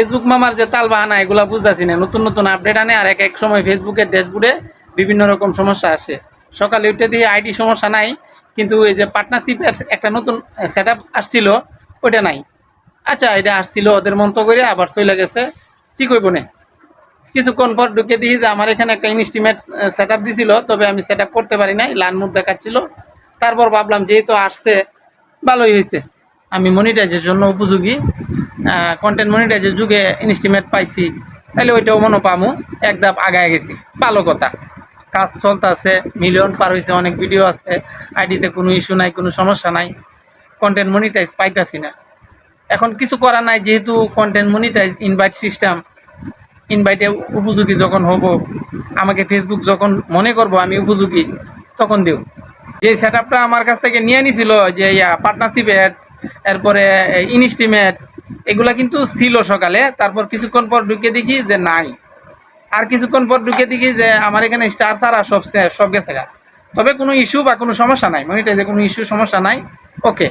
Facebook মামার যে তাল বাহানা, এগুলা বুঝতেছি না। নতুন নতুন আপডেট আনে আর এক এক সময় ফেসবুকের ড্যাশবোর্ডে বিভিন্ন রকম সমস্যা আসে। সকালে উঠে দিয়ে আইডি সমস্যা নাই, কিন্তু এই যে পার্টনারশিপের একটা নতুন সেট আপ আসছিল, ওইটা নাই। আচ্ছা এটা আসছিল, ওদের মন্ত্র করে আবার চলে গেছে। ঠিক হইব না? কিছুক্ষণ পর ঢুকে দিই যে আমার এখানে একটা ইনস্টিমেট সেট আপ দিছিল, তবে আমি সেট আপ করতে পারি নাই লান মুড দেখাচ্ছিল। তারপর ভাবলাম, যেহেতু আসছে, ভালোই হয়েছে আমি মনিটাইজের জন্য উপযোগী। কন্টেন্ট মনিটাইজের যুগে ইনস্টিমেট পাইছি তাহলে ওইটাও মনে পামু, এক ধাপ আগায় গেছি। ভালো কথা। কাজ চলতেছে মিলিয়ন পার হয়েছে অনেক ভিডিও আছে আইডিতে কোনো ইস্যু নাই, কোনো সমস্যা নাই কন্টেন্ট মনিটাইজ পাইতাছি না। এখন কিছু করা নাই, যেহেতু কন্টেন্ট মনিটাইজ ইনভাইট সিস্টেম ইনভাইটে উপযোগী যখন হব, আমাকে ফেসবুক যখন মনে করব আমি উপযোগী, তখন দেব যে সেট আমার কাছ থেকে নিয়ে নিছিল, যে ইয়া পার্টনারশিপ অ্যাড এরপরে ইনস্টিমেট এগুলা কিন্তু ছিল সকালে, তারপর কিছুক্ষণ পর ঢুকে দেখি যে নাই। আর কিছুক্ষণ পর ঢুকে দেখি যে আমার এখানে স্টার ছাড়া সব সব গেছে তবে কোনো ইস্যু বা কোনো সমস্যা নাই, মনিটাইজে কোনো ইস্যু সমস্যা নাই। ওকে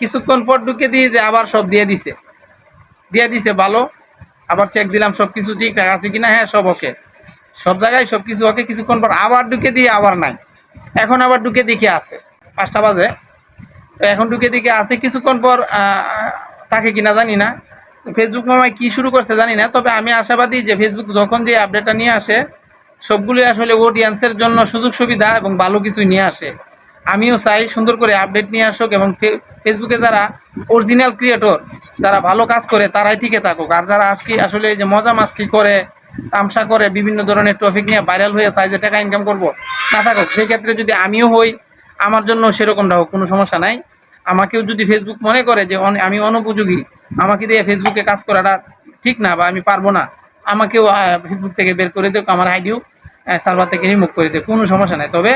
কিছুক্ষণ পর ঢুকে দিয়ে যে আবার সব দিয়ে দিছে। দিয়ে দিছে ভালো। আবার চেক দিলাম সব কিছু ঠিকঠাক আছে কিনা হ্যাঁ সব ওকে সব জায়গায় সব কিছু ওকে কিছুক্ষণ পর আবার ঢুকে দিয়ে আবার নাই। এখন আবার ঢুকে দেখে আছে। পাঁচটা বাজে। তো এখন ঢুকে দিকে আছে, কিছুক্ষণ পর থাকে কিনা জানি না। ফেসবুক মামায় কি শুরু করছে জানি না, তবে আমি আশাবাদী যে ফেসবুক যখন যে আপডেটটা নিয়ে আসে সবগুলোই আসলে অডিয়েন্সের জন্য সুযোগ সুবিধা এবং ভালো কিছু নিয়ে আসে। আমিও চাই সুন্দর করে আপডেট নিয়ে আসুক এবং ফেসবুকে যারা অরিজিনাল ক্রিয়েটর যারা ভালো কাজ করে, তারাই টিকে থাকুক। আর যারা আজকে আসলে যে মজা মাস্তি করে, তামসা করে বিভিন্ন ধরনের টপিক নিয়ে ভাইরাল হয়ে চাই যে টাকা ইনকাম করব না থাকুক। সেই ক্ষেত্রে যদি আমিও হই, আমার জন্য সেরকমটা হোক, কোনো সমস্যা নাই। আমাকেও যদি ফেসবুক মনে করে যে আমি অনুপযোগী, আমাকে দিয়ে ফেসবুকে কাজ করাটা ঠিক না বা আমি পারব না, আমাকেও ফেসবুক থেকে বের করে দেখ আমার আইডিও সার্ভার থেকে রিমুভ করে দেয় কোনো সমস্যা নাই। তবে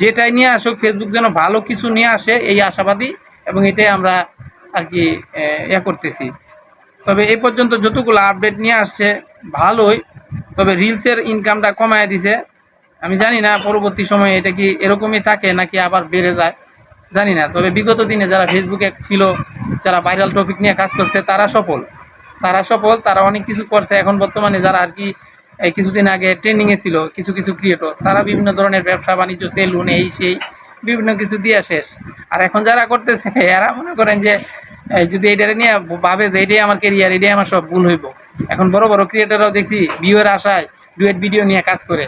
যেটাই নিয়ে আসুক ফেসবুক যেন ভালো কিছু নিয়ে আসে, এই আশাবাদী এবং এটাই আমরা আর কি ইয়া করতেছি। তবে এই পর্যন্ত যতগুলো আপডেট নিয়ে আসছে, ভালোই। তবে রিলসের ইনকামটা কমায় দিছে। আমি জানি না পরবর্তী সময়ে এটা কি এরকমই থাকে নাকি আবার বেড়ে যায়। জানি না, তবে বিগত দিনে যারা ফেসবুকে ছিল, যারা ভাইরাল টপিক নিয়ে কাজ করছে, তারা সফল। তারা সফল, তারা অনেক কিছু করছে। এখন বর্তমানে যারা আর কি কিছুদিন আগে ট্রেন্ডিংয়ে ছিল, কিছু কিছু ক্রিয়েটর তারা বিভিন্ন ধরনের ব্যবসা, বাণিজ্য সেলুন এই, সেই, বিভিন্ন কিছু দিয়ে শেষ। আর এখন যারা করতেছে, এরা মনে করেন যে যদি এইটারে নিয়ে ভাবে যে এটাই আমার কেরিয়ার এটাই আমার সব ভুল হইব। এখন বড় বড় ক্রিয়েটররাও দেখছি ভিউয়ের আশায় ডুয়েট ভিডিও নিয়ে কাজ করে,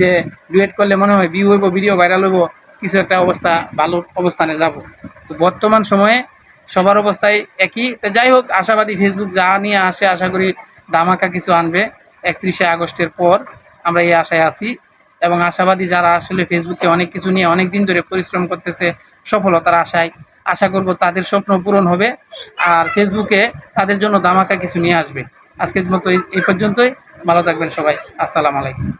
যে ডুয়েট করলে মনে হয় ভিউ হইব ভিডিও ভাইরাল হইব। কিছু একটা অবস্থা, ভালো অবস্থানে যাব। তো বর্তমান সময়ে সবার অবস্থায় একই। তো যাই হোক, আশাবাদী ফেসবুক যা নিয়ে আসে, আশা করি দামাকা কিছু আনবে একত্রিশে আগস্টের পর আমরা এই আশায় আছি। এবং আশাবাদী যারা আসলে ফেসবুকে অনেক কিছু নিয়ে অনেক দিন ধরে পরিশ্রম করতেছে সফলতার আশায়, আশা করব তাদের স্বপ্ন পূরণ হবে আর ফেসবুকে তাদের জন্য দামাকা কিছু নিয়ে আসবে। আজকের মতো এই পর্যন্তই। ভালো থাকবেন সবাই। আসসালামু আলাইকুম।